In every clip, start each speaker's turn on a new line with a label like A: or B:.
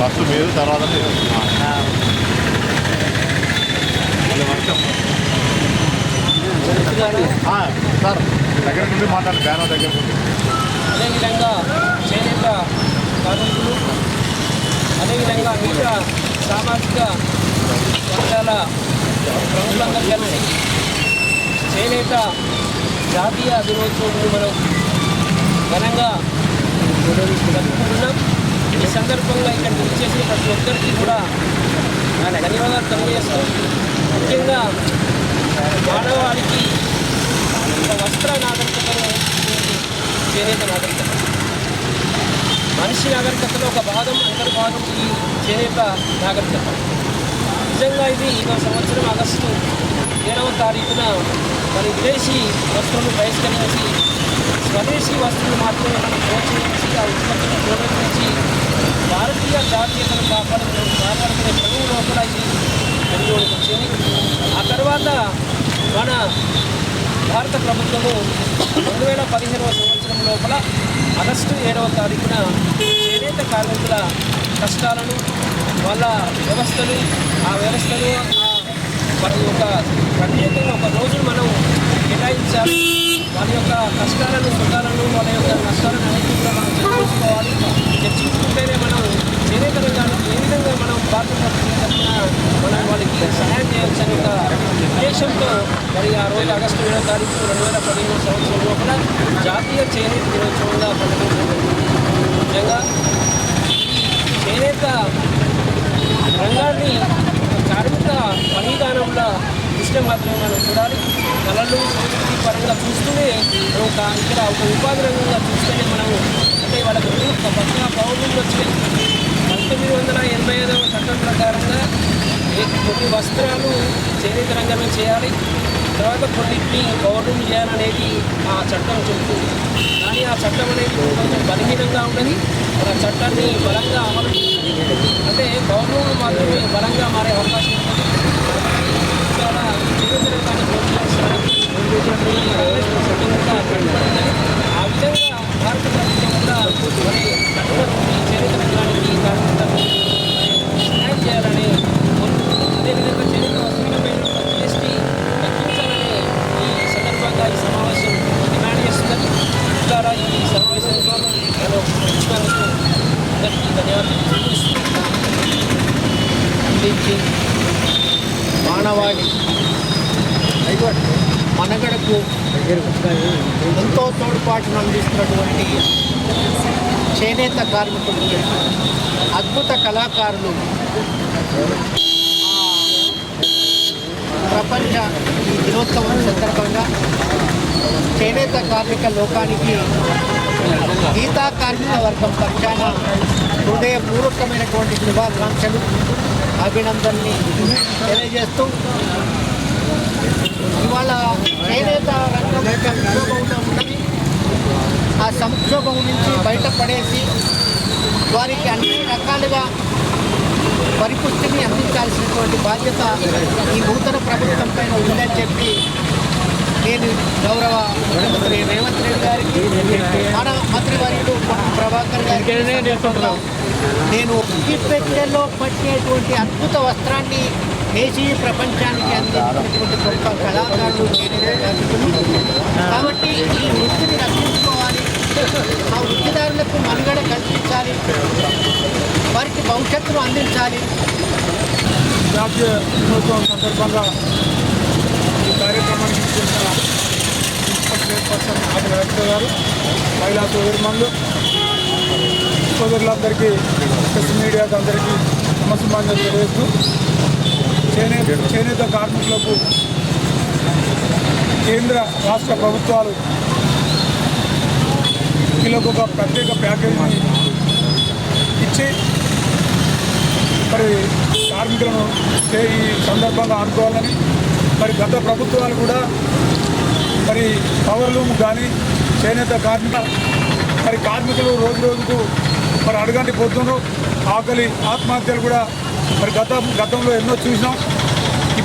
A: First మీరు తర్వాత sir దగ్గర నుండి మాట్లాడండి బ్యానర్ దగ్గర నుండి.
B: అదేవిధంగా చేనేత కార్మికులు అదేవిధంగా మిగతా సామాజిక వర్గాల ప్రముఖులందరూ కలిసి చేనేత జాతీయ దినోత్సవం మనం ఘనంగా జరుపుకుంటున్నాం సందర్భంగా ఇక్కడ చేసిన ప్రతి ఒక్కరికి కూడా నా ధన్యవాదాలు తెలియజేస్తాం ముఖ్యంగా ఆడవాడికి ఒక వస్త్ర నాగరికతను చేనేత నాగరికత. మనిషి నాగరికతలో ఒక భాగం అంతర్భాగం ఈ చేనేత నాగరికత. నిజంగా ఇది ఈ సంవత్సరం ఆగస్టు ఏడవ తారీఖున మరి విదేశీ వస్తువులను బహిష్కరించి స్వదేశీ వస్తువులు మాత్రమే మనం ప్రోత్సహించి ఆ ఉత్పత్తిని ప్రోత్సహించి భారతీయ జాతీయతను కాపాడుకునే కాపాడుకునే క్రమం లోపల వచ్చింది. ఆ తర్వాత మన భారత ప్రభుత్వము రెండు వేల పదిహేనవ సంవత్సరం లోపల ఆగస్టు ఏడవ తారీఖున చేనేత కార్మికుల కష్టాలను వాళ్ళ వ్యవస్థలు ఆ వ్యవస్థలు ఒక యొక్క ప్రత్యేకంగా ఒక రోజు మనం కేటాయించాలి. వాళ్ళ యొక్క కష్టాలను సుఖాలను వాళ్ళ యొక్క నష్టాలను అనేది కూడా మనం చర్చించుకోవాలి చర్చించుకుంటేనే మనం చేనేత విధంగా ఏ విధంగా మనం భారత మనం వాళ్ళకి సహాయం చేయొచ్చని ఒక ఉద్దేశంతో మరి ఆ రోజు ఆగస్టు ఏడో తారీఖు రెండు వేల పదిహేను సంవత్సరం లోపల జాతీయ చేనేత దినోత్సవంగా ప్రకటించడం నిజంగా చేనేత రంగాన్ని కార్మిక పనిదానంలో దృష్టి మాత్రమే మనం చూడాలి. కళలు సంస్కృతి పరంగా చూస్తూనే ఒక ఇక్కడ ఒక ఉపాధి రంగంగా చూస్తేనే మనం అంటే వాళ్ళకి ఒక పక్కన పౌరులు వచ్చినాయి పంతొమ్మిది వందల ఎనభై ఐదవ చట్టం ప్రకారంగా కొన్ని వస్త్రాలు చేనేత రంగంలో చేయాలి. తర్వాత కొన్నింటిని పౌరులు చేయాలనేది ఆ చట్టం చెబుతుంది. కానీ ఆ చట్టం అనేది కొంచెం బలహీనంగా ఉన్నది. మన చట్టాన్ని బలంగా అమలు అంటే పౌరులు మాత్రమే బలంగా మారే అవకాశం ఉంటుంది చాలా చేనేత రంగాన్ని ప్రోత్సహించడానికి ఈ కాంగ్రెస్ చట్టం కూడా కట్టుబడిందని ఆ విధంగా భారత ప్రభుత్వం కూడా మరి కట్టుబడి చేనేత రంగానికి కార్మికులకు సహాయం చేయాలని కోరుకుంటున్నాం. అదేవిధంగా చేనేత వస్తువులపై జిఎస్టీ తగ్గించాలని ఈ సందర్భంగా ఈ సమావేశం డిమాండ్ చేస్తుందని ద్వారా ఈ సమావేశంలో నేను వచ్చినందుకు అందరికీ ధన్యవాదాలు తెలియజేస్తున్నాను.
C: అందించి మానవాళి మనగడకు ఎంతో తోడ్పాటును అందిస్తున్నటువంటి చేనేత కార్మికులు అద్భుత కళాకారులు. ప్రపంచ ఈ దినోత్సవం సందర్భంగా చేనేత కార్మిక లోకానికి గీతా కార్మిక వర్గం పక్షాన హృదయపూర్వకమైనటువంటి శుభాకాంక్షలు అభినందనని తెలియజేస్తూ ఇవాళ చేనేత రంగం సంక్షోభంలో ఉన్నది ఆ సంక్షోభం నుంచి బయటపడేసి వారికి అన్ని రకాలుగా పరిపుష్టిని అందించాల్సినటువంటి బాధ్యత ఈ నూతన ప్రభుత్వం పైన ఉందని చెప్పి నేను గౌరవ ముఖ్యమంత్రి రేవంత్ రెడ్డి గారికి మన మంత్రివర్యుడు పొట్టి ప్రభాకర్ గారికి నేను పెట్టెలో పట్టేటువంటి అద్భుత వస్త్రాన్ని దేశీయ ప్రపంచానికి అందించినటువంటి గొప్ప కళాకారులు కాబట్టి ఈ వృత్తిని రక్షించుకోవాలి. ఆ వృత్తిదారులకు మనుగడ కల్పించాలి. వారికి భవిష్యత్తును అందించాలి.
D: జాతీయ దినోత్సవం సందర్భంగా ఈ కార్యక్రమానికి చేసిన చైర్పర్సన్ ఆది రవిత గారు మహిళా సోదరుమందు సోదరులందరికీ ప్రెస్ మీడియాకు అందరికీ నమస్కారం తెలియజేస్తూ చేనేత చేనేత కార్మికులకు కేంద్ర రాష్ట్ర ప్రభుత్వాలు వీళ్ళకు ఒక ప్రత్యేక ప్యాకేజీని ఇచ్చి మరి కార్మికులను ఈ సందర్భంగా ఆడుకోవాలని మరి గత ప్రభుత్వాలు కూడా మరి పవర్లూమ్ కానీ చేనేత కార్మిక మరి కార్మికులు రోజు రోజుకు మరి అడగంటి పోతున్నారు ఆకలి ఆత్మహత్యలు కూడా మరి గత గతంలో ఎన్నో చూసినాం.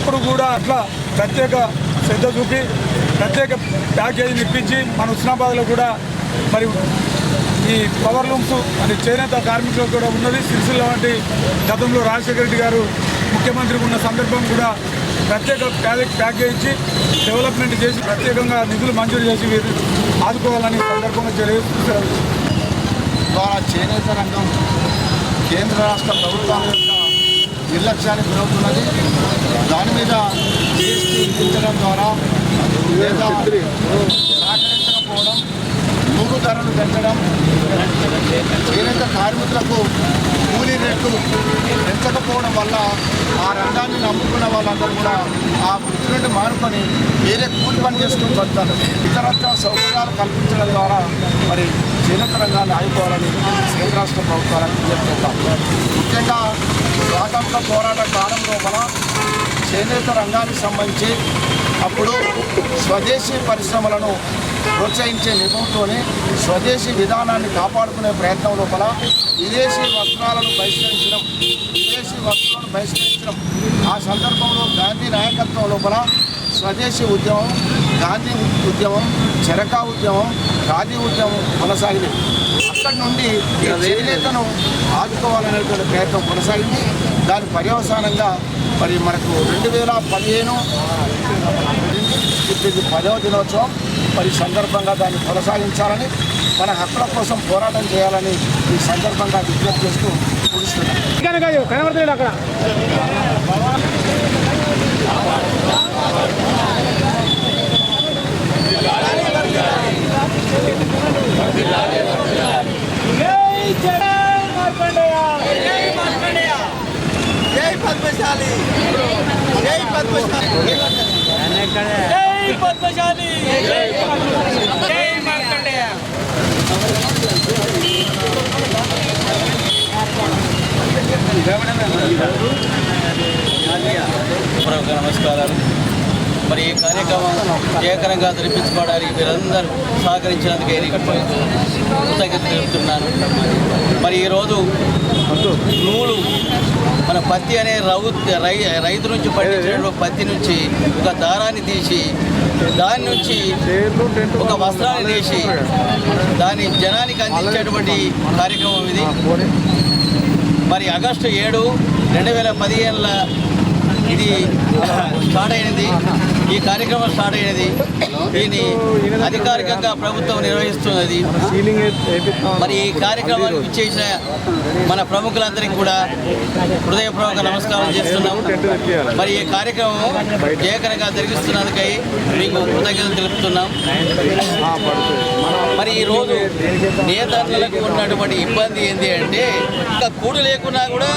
D: ఎప్పుడు కూడా అట్లా ప్రత్యేక శ్రద్ధ చూపి ప్రత్యేక ప్యాకేజీని ఇప్పించి మన హుస్నాబాద్లో కూడా మరి ఈ పవర్ లూమ్స్ అది చేనేత కార్మికులకు కూడా ఉన్నది. సిరిసిల్ల వంటి గతంలో రాజశేఖర రెడ్డి గారు ముఖ్యమంత్రి ఉన్న సందర్భం కూడా ప్రత్యేక ప్యాకేజ్ ప్యాకేజీ ఇచ్చి డెవలప్మెంట్ చేసి ప్రత్యేకంగా నిధులు మంజూరు చేసి వీరు ఆదుకోవాలని సందర్భంగా తెలియజేస్తున్నారు.
A: ద్వారా చేనేత రంగం కేంద్ర రాష్ట్ర ప్రభుత్వాల యొక్క నిర్లక్ష్యానికి గురవుతున్నది దాని మీద జీఎస్టీ విధించడం ద్వారా లేదా సహకరించకపోవడం మూడు ధరలు పెంచడం చేనేత కార్మికులకు కూలీ రేట్లు పెంచకపోవడం వల్ల ఆ రంగాన్ని నమ్ముకున్న వాళ్ళందరూ కూడా ఆ వృత్తి నుండి మానుకొని వేరే కూలి పని చేసుకుని బతారు ఇతరత్ర సౌకర్యాలు కల్పించడం ద్వారా మరి చేనేత రంగాన్ని ఆగిపోవాలని కేంద్ర రాష్ట్ర ప్రభుత్వాలను విజ్ఞప్తిస్తాం ముఖ్యంగా స్వాతంత్ర పోరాట కాలం లోపల చేనేత రంగానికి సంబంధించి అప్పుడు స్వదేశీ పరిశ్రమలను ప్రోత్సహించే నిపుణులతోనే స్వదేశీ విధానాన్ని కాపాడుకునే ప్రయత్నం లోపల విదేశీ వస్త్రాలను బహిష్కరించడం విదేశీ వస్త్రాలను బహిష్కరించడం ఆ సందర్భంలో గాంధీ నాయకత్వం లోపల స్వదేశీ ఉద్యమం గాంధీ ఉద్యమం చెరకా ఉద్యమం ఖాదీ ఉద్యమం కొనసాగింది. అక్కడి నుండి ఈ చేనేతను ఆదుకోవాలనేటువంటి ప్రయత్నం కొనసాగింది. దాని పర్యవసానంగా మరి మనకు రెండు వేల పదిహేను ఇది పదవ దినోత్సవం. మరి సందర్భంగా దాన్ని కొనసాగించాలని మన హక్కుల కోసం పోరాటం చేయాలని ఈ సందర్భంగా విజ్ఞప్తి చేస్తూ ముగిస్తున్నాను.
B: కనబడలేదు అక్కడ
E: పూర్వక నమస్కారాలు. మరి ఈ కార్యక్రమం ఏకరంగా జరిపించుకోవడానికి మీరందరూ సహకరించినందుకు నేను కృతజ్ఞత తెలుపుతున్నాను. మరి ఈరోజు నూలు మన పత్తి అనే రౌ రై రైతు నుంచి పండించిన పత్తి నుంచి ఒక దారాన్ని తీసి దాని నుంచి ఒక వస్త్రాన్ని తీసి దాన్ని జనానికి అందించేటువంటి కార్యక్రమం ఇది. మరి ఆగస్టు ఏడు రెండు వేల పదిహేనుల ఇది స్టార్ట్ అయినది. ఈ కార్యక్రమం స్టార్ట్ అయినది. దీన్ని అధికారికంగా ప్రభుత్వం నిర్వహిస్తున్నది. మరి ఈ కార్యక్రమానికి చేసిన మన ప్రముఖులందరికీ కూడా హృదయపూర్వక నమస్కారం చేస్తున్నాం. మరి ఈ కార్యక్రమం ఏకరంగా జరిగిస్తున్నందుకై మీకు కృతజ్ఞతలు తెలుపుతున్నాం. మరి ఈరోజు నేతలకు ఉన్నటువంటి ఇబ్బంది ఏంటి అంటే ఇంకా కూడు లేకున్నా కూడా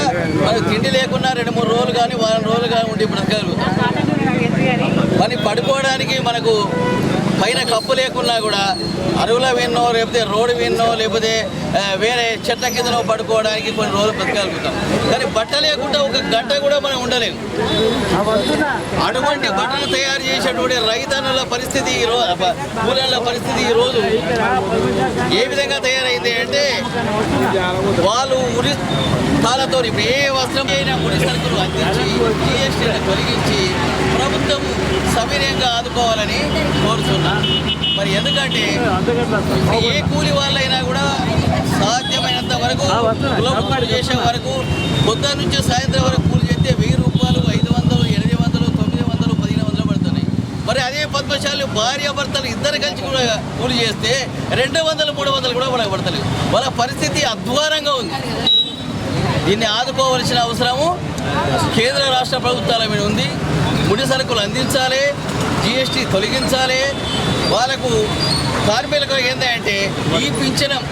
E: మనకు తిండి లేకున్నా రెండు మూడు రోజులు కానీ వారం రోజులు ఉండి బ్రతకగలుగుతాం మరి పడుకోవడానికి మనకు పైన కప్పు లేకున్నా కూడా అరువుల విన్నో లేకపోతే రోడ్డు విన్నో లేకపోతే వేరే చెట్ల కిందనో పడుకోవడానికి కొన్ని రోజులు బ్రతకాలుగుతాం కానీ బట్ట లేకుండా ఒక గంట కూడా మనం ఉండలేము అటువంటి బట్టలు తయారు చేసేటువంటి రైతన్నుల పరిస్థితి ఈ రోజు పరిస్థితి ఈ రోజు ఏ విధంగా తయారైంది అంటే వాళ్ళు ఉరి తాళతో ఇప్పుడు ఏ వస్త్రం అయినా ముడి సరుకులు అందించి జిఎస్టీని తొలగించి సవినయంగా ఆదుకోవాలని కోరుతున్నా. మరి ఎందుకంటే ఏ కూలి వాళ్ళైనా కూడా సాధ్యమైనంత వరకు చేసే వరకు పొద్దున్న నుంచి సాయంత్రం వరకు కూలి చేస్తే వెయ్యి రూపాయలు ఐదు వందలు ఎనిమిది వందలు తొమ్మిది వందలు పదిహేను వందలు పడుతున్నాయి. మరి అదే పద్మశాలి భార్య భర్తలు ఇద్దరు కలిసి కూడా కూలి చేస్తే రెండు వందలు మూడు వందలు కూడా వాళ్ళకి పడతలేవు వాళ్ళ పరిస్థితి అధ్వానంగా ఉంది. దీన్ని ఆదుకోవలసిన అవసరము కేంద్ర రాష్ట్ర ప్రభుత్వాల మీద ఉంది. ముడి సరుకులు అందించాలి. జిఎస్టీ తొలగించాలి. వాళ్ళకు కార్మికులకు ఏంటంటే ఈ పింఛనం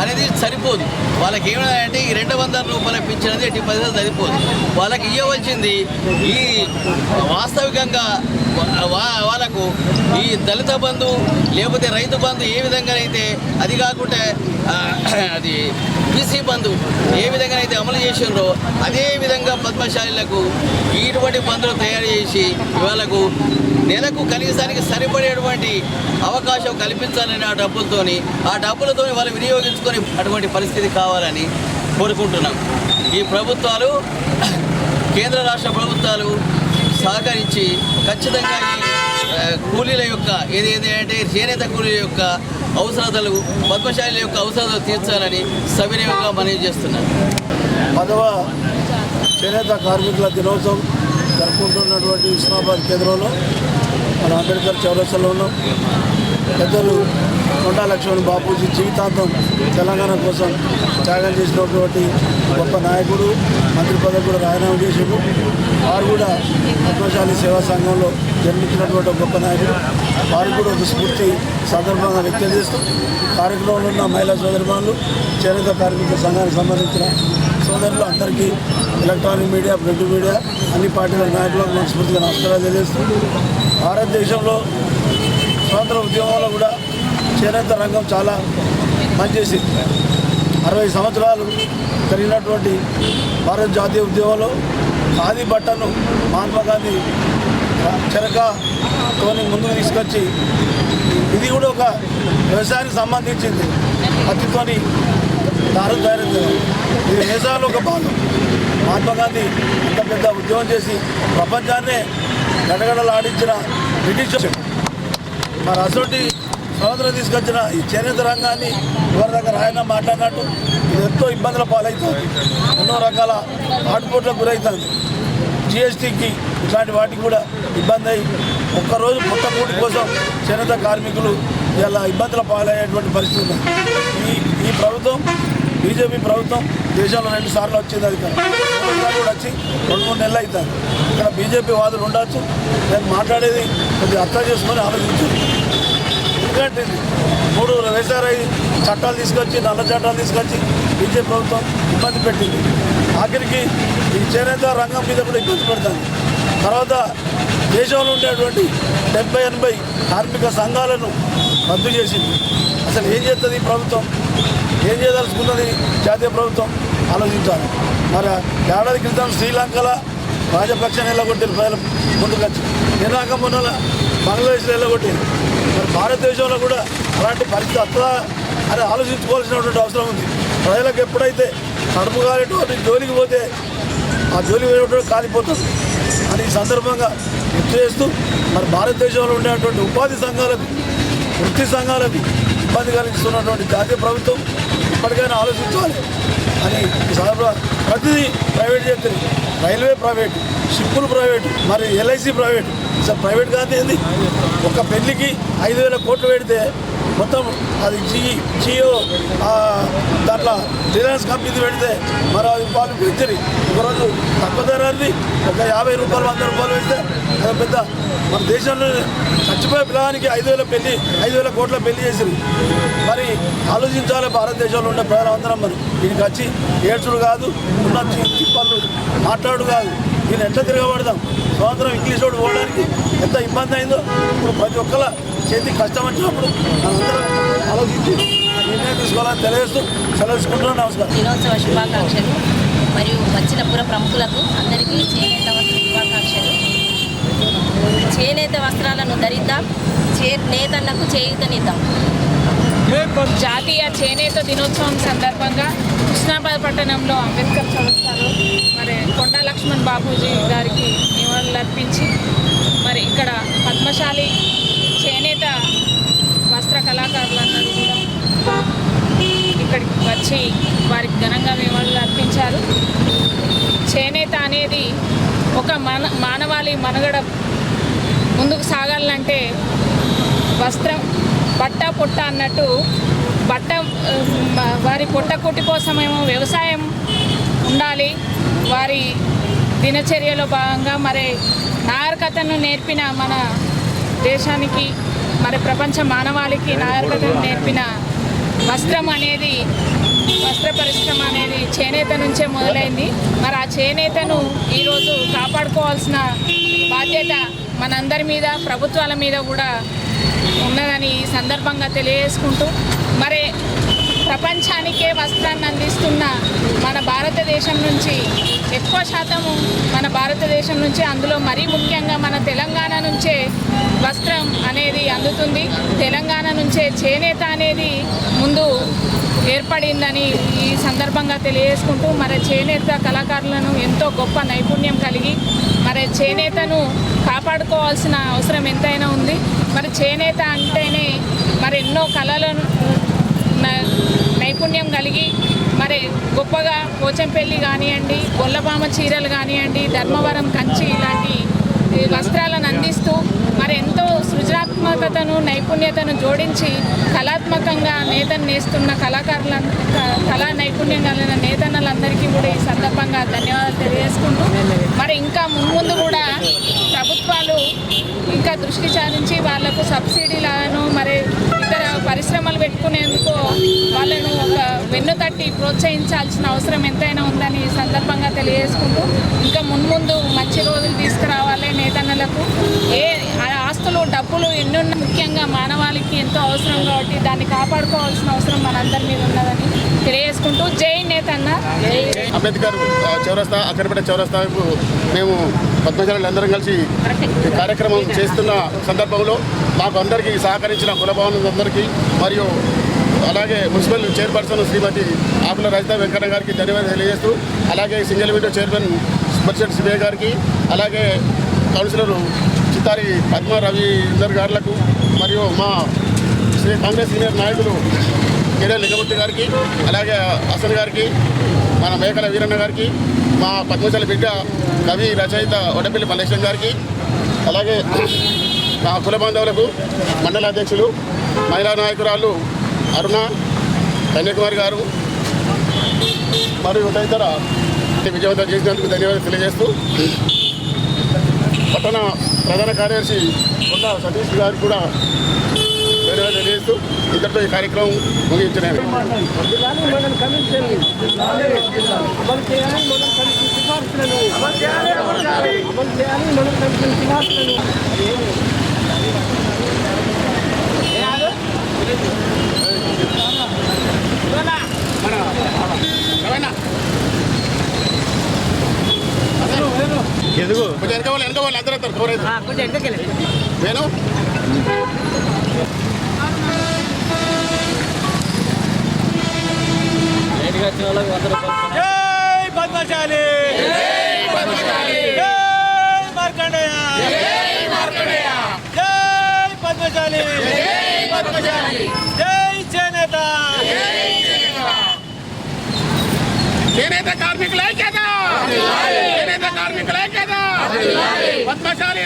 E: అనేది సరిపోదు. వాళ్ళకి ఏమంటే ఈ రెండు వందల రూపాయల పింఛన్ అనేది ఎట్టి పైసలు సరిపోదు. వాళ్ళకి ఇవ్వవలసింది ఈ వాస్తవికంగా వా- వాళ్ళకు ఈ దళిత బంధు లేకపోతే రైతు బంధు ఏ విధంగా అయితే అది కాకుండా అది బీసీ బంధు ఏ విధంగా అయితే అమలు చేసిండ్రో అదే విధంగా పద్మశాలిలకు ఇటువంటి బంధులు తయారు చేసి వాళ్ళకు నెలకు కనీసానికి సరిపడేటువంటి అవకాశం కల్పించాలని ఆ డబ్బులతోని ఆ డబ్బులతో వాళ్ళు వినియోగించుకొని అటువంటి పరిస్థితి కావాలని కోరుకుంటున్నాం. ఈ ప్రభుత్వాలు కేంద్ర రాష్ట్ర ప్రభుత్వాలు సహకరించి ఖచ్చితంగా కూలీల యొక్క ఏది అంటే చేనేత కూలీల యొక్క అవసరాలు పద్మశాలి యొక్క అవసరాలు తీర్చాలని సవినయంగా మనవి చేస్తున్నాను
F: పదవ చేనేత కార్మికుల దినోత్సవం జరుపుకుంటున్నటువంటి హుస్నాబాద్ కేంద్రంలో మన అంబేద్కర్ చౌరస్తాలో ఉన్నాం. పెద్దలు కొండా లక్ష్మణ్ బాపూజీ జీవితాంతం తెలంగాణ కోసం త్యాగం చేసినటువంటి గొప్ప నాయకుడు మంత్రి పదవి కూడా రాజీనామా చేసిండు. వారు కూడా పద్మశాలి సేవా సంఘంలో జన్మించినటువంటి గొప్ప నాయకుడు. వారు కూడా ఒక స్ఫూర్తి సందర్భంగా వ్యక్తం చేస్తూ కార్యక్రమంలో ఉన్న మహిళా సోదరిమానులు చేనేత కార్మిక సంఘానికి సంబంధించిన సోదరులు అందరికీ ఎలక్ట్రానిక్ మీడియా ప్రింట్ మీడియా అన్ని పార్టీల నాయకులకు మనస్ఫూర్తిగా నమస్కారాలు తెలియజేస్తూ భారతదేశంలో స్వాతంత్ర ఉద్యమంలో కూడా చేనేత రంగం చాలా పనిచేసింది అరవై సంవత్సరాలు జరిగినటువంటి భారత జాతీయ ఉద్యమంలో ఖాదీ బట్టను మహాత్మా గాంధీ చెరకతోని ముందుకు తీసుకొచ్చి ఇది కూడా ఒక వ్యవసాయానికి సంబంధించింది. పత్తితోని దారం తయారు ఇది దేశాల్లో ఒక భాగం. మహాత్మా గాంధీ అంత పెద్ద ఉద్యమం చేసి ప్రపంచాన్నే గడగడలాడించిన బ్రిటిష్ మరి అసోటి స్వాతంత్రం తీసుకొచ్చిన ఈ చేనేత రంగాన్ని ఎవరి దగ్గర ఆయన మాట్లాడినట్టు ఇది ఎంతో ఇబ్బందుల పాలవుతుంది ఎన్నో రకాల ఆటుపోట్లకు గురవుతుంది జిఎస్టీకి ఇట్లాంటి వాటికి కూడా ఇబ్బంది అయ్యి ఒక్కరోజు పుట్టకూటి కోసం చేనేత కార్మికులు ఇలా ఇబ్బందుల పాలయ్యేటువంటి పరిస్థితి ఈ ఈ ప్రభుత్వం బీజేపీ ప్రభుత్వం దేశంలో రెండు సార్లు వచ్చింది అది మూడోసారి కూడా వచ్చి రెండు మూడు నెలలు అవుతుంది ఇక్కడ బీజేపీ వాదులు ఉండొచ్చు. నేను మాట్లాడేది కొద్దిగా అర్థం చేసుకొని ఆలోచించాను ఎందుకంటే మూడు మూడు వ్యవసాయ చట్టాలు తీసుకొచ్చి నల్ల చట్టాలు తీసుకొచ్చి బీజేపీ ప్రభుత్వం ఇబ్బంది పెట్టింది. ఆఖరికి ఈ చేనేత రంగం మీద కూడా ఇబ్బంది పెడతాను తర్వాత దేశంలో ఉండేటువంటి డెబ్బై ఎనభై కార్మిక సంఘాలను రద్దు చేసింది. అసలు ఏం చేస్తుంది ప్రభుత్వం? ఏం చేయదలుచుకున్నది జాతీయ ప్రభుత్వం? ఆలోచించాలి. మరి ఏడాది క్రితం శ్రీలంకలో రాజపక్షాన్ని వెళ్ళగొట్టారు ప్రజలు ముందుకొచ్చి నిరాక మొన్న బంగ్లాదేశ్లో వెళ్ళగొట్టారు మరి భారతదేశంలో కూడా అలాంటి పరిస్థితి వస్తుందా అని ఆలోచించుకోవాల్సినటువంటి అవసరం ఉంది. ప్రజలకు ఎప్పుడైతే కడుపు కాలేటువంటి జోలికి పోతే ఆ జోలికి పోయేటప్పుడు కాలిపోతుంది. అని ఈ సందర్భంగా గుర్తు చేస్తూ మరి భారతదేశంలో ఉండేటువంటి ఉపాధి సంఘాలకు వృత్తి సంఘాలకు ఇబ్బంది కలిగిస్తున్నటువంటి జాతీయ ప్రభుత్వం ఇప్పటికైనా ఆలోచించాలి. అని ఈ ప్రతిదీ ప్రైవేట్ చేస్తుంది. రైల్వే ప్రైవేట్ షిప్పులు ప్రైవేట్ మరి ఎల్ఐసి ప్రైవేట్. సార్ ప్రైవేట్ కాదు ఏంది? ఒక పెళ్ళికి ఐదు వేల కోట్లు పెడితే మొత్తం అది జీ జియో దాంట్లో రిలయన్స్ కంపెనీ పెడితే మరి అది వాళ్ళు పెంచరు. ఒకరోజు తక్కువ ధరది ఒక యాభై రూపాయలు వంద రూపాయలు పెడితే అది పెద్ద మన దేశంలో చచ్చిపోయే పిల్లగానికి ఐదు వేల పెళ్ళి ఐదు వేల కోట్ల పెళ్ళి చేసింది మరి ఆలోచించాలి భారతదేశంలో ఉండే ప్రజలందరం మరి. దీనికి వచ్చి ఏడ్చుడు కాదు ఉన్న తిప్పలు మాట్లాడు కాదు. దీన్ని ఎట్లా తిరగబడదాం? స్వాతంత్రం ఇంగ్లీష్ వాడు పోవడానికి ఎంత ఇబ్బంది అయిందో ఇప్పుడు ప్రతి ఒక్కళ్ళ చేతి కష్టం వచ్చినప్పుడు మనందరం ఆలోచించి నిర్ణయం తీసుకోవాలని తెలియజేస్తూ సెలవుకుంటున్నాను నమస్కారం.
G: దినోత్సవ శుభాకాంక్షలు మరియు వచ్చిన పుర ప్రముఖులకు అందరికీ చేనేత వస్త్ర శుభాకాంక్షలు. చేనేత వస్త్రాలను ధరిద్దాం చే నేతన్నకు చేయూతనిద్దాం.
H: జాతీయ చేనేత దినోత్సవం సందర్భంగా కృష్ణాబాద్ పట్టణంలో అంబేద్కర్ చదువుతారు మరి కొండా లక్ష్మణ్ బాబూజీ గారికి నివాళులు అర్పించి మరి ఇక్కడ పద్మశాలి చేనేత వస్త్ర కళాకారులందరూ కూడా ఇక్కడికి వచ్చి వారికి ఘనంగా నివాళులు అర్పించారు. చేనేత అనేది ఒక మన మానవాళి మనుగడ ముందుకు సాగాలంటే వస్త్రం బట్ట పొట్ట అన్నట్టు బట్ట వారి పొట్ట కొట్టి కోసమేమో వ్యవసాయం ఉండాలి. వారి దినచర్యలో భాగంగా మరి నాగరికతను నేర్పిన మన దేశానికి మరి ప్రపంచ మానవాళికి నాగరికతను నేర్పిన వస్త్రం అనేది వస్త్ర పరిశ్రమ అనేది చేనేత నుంచే మొదలైంది. మరి ఆ చేనేతను ఈరోజు కాపాడుకోవాల్సిన బాధ్యత మనందరి మీద ప్రభుత్వాల మీద కూడా ఉన్నదని ఈ సందర్భంగా తెలియజేసుకుంటూ మరి ప్రపంచానికే వస్త్రాన్ని అందిస్తున్న మన భారతదేశం నుంచి ఎక్కువ శాతము మన భారతదేశం నుంచి అందులో మరీ ముఖ్యంగా మన తెలంగాణ నుంచే వస్త్రం అనేది అందుతుంది. తెలంగాణ నుంచే చేనేత అనేది ముందు ఏర్పడిందని ఈ సందర్భంగా తెలియజేసుకుంటూ మరి చేనేత కళాకారులను ఎంతో గొప్ప నైపుణ్యం కలిగి మరి చేనేతను కాపాడుకోవాల్సిన అవసరం ఎంతైనా ఉంది. మరి చేనేత అంటేనే మరి ఎన్నో కళలను నైపుణ్యం కలిగి మరి గొప్పగా పోచంపల్లి కానివ్వండి గొల్లపామ చీరలు కానివ్వండి ధర్మవరం కంచి ఇలాంటి వస్త్రాలను అందిస్తూ మరి ఎంతో సృజనాత్మకతను నైపుణ్యతను జోడించి కళాత్మకంగా నేతను నేస్తున్న కళాకారుల కళా నైపుణ్యం కలిగిన నేతన్నలందరికీ కూడా ఈ సందర్భంగా ధన్యవాదాలు తెలియజేసుకుంటూ మరి ఇంకా ముందు కూడా ప్రభుత్వాలు ఇంకా దృష్టి సారించి వాళ్ళకు సబ్సిడీలను మరి ఇతర పరిశ్రమలు పెట్టుకునేందుకు వాళ్ళను ఒక వెన్ను తట్టి ప్రోత్సహించాల్సిన అవసరం ఎంతైనా ఉందని ఈ సందర్భంగా తెలియజేసుకుంటూ ఇంకా మున్ముందు మంచి రోజులు తీసుకురావాలి నేతన్నలకు. ఏ ఆస్తులు డబ్బులు ఎన్నున్న ముఖ్యంగా మానవాళికి ఎంతో అవసరం కాబట్టి దాన్ని కాపాడుకోవాల్సిన అవసరం మనందరి మీద ఉన్నదని తెలియజేసుకుంటూ జై నేతన్న. జై
I: అంబేద్కర్ చౌరస్తా అక్కడిపేట చౌరస్తా మేము పద్మశాలు అందరం కలిసి కార్యక్రమం చేస్తున్న సందర్భంలో మాకు అందరికీ సహకరించిన కులభవనులందరికీ మరియు అలాగే మున్సిపల్ చైర్పర్సన్ శ్రీమతి ఆకుల రజిత వెంకన్న గారికి ధన్యవాదాలు తెలియజేస్తూ అలాగే సింగిల్ విండో చైర్మన్ సుపర్శెట్ శివయ్య గారికి అలాగే కౌన్సిలర్ చిత్తారి పద్మ రవీందర్ గారులకు మరియు మా శ్రీ కాంగ్రెస్ సీనియర్ నాయకులు కేడే లింగమూర్తి గారికి అలాగే హసన్ గారికి మన మేకల వీరన్న గారికి మా పద్మశాల బిడ్డ కవి రచయిత ఒడపల్లి మల్లేశం గారికి అలాగే మా కుల బాంధవులకు మండల అధ్యక్షులు మహిళా నాయకురాలు అరుణ కన్యాకుమారి గారు మరియు తదితర విజయవంతం చేసినందుకు ధన్యవాదాలు తెలియజేస్తూ పట్టణ ప్రధాన కార్యదర్శి కొండ సతీష్ గారు కూడా ధన్యవాదాలు తెలియజేస్తూ ఇంతటితో ఈ కార్యక్రమం ముగించినాను ఎదుగు కొంచెం వెనక వాళ్ళు వెనక వాళ్ళు అందరూ వస్తారు కవర్ అవుతారు నేను?
B: జై పద్మశాలి! జై పద్మశాలి! జై మార్కండేయ! జై మార్కండేయ! జై పద్మశాలి! జై పద్మశాలి! జై చేనేత!
I: చేనేత! కార్మికులే కదా చేనేత కార్మికులే కదా పద్మశాలి.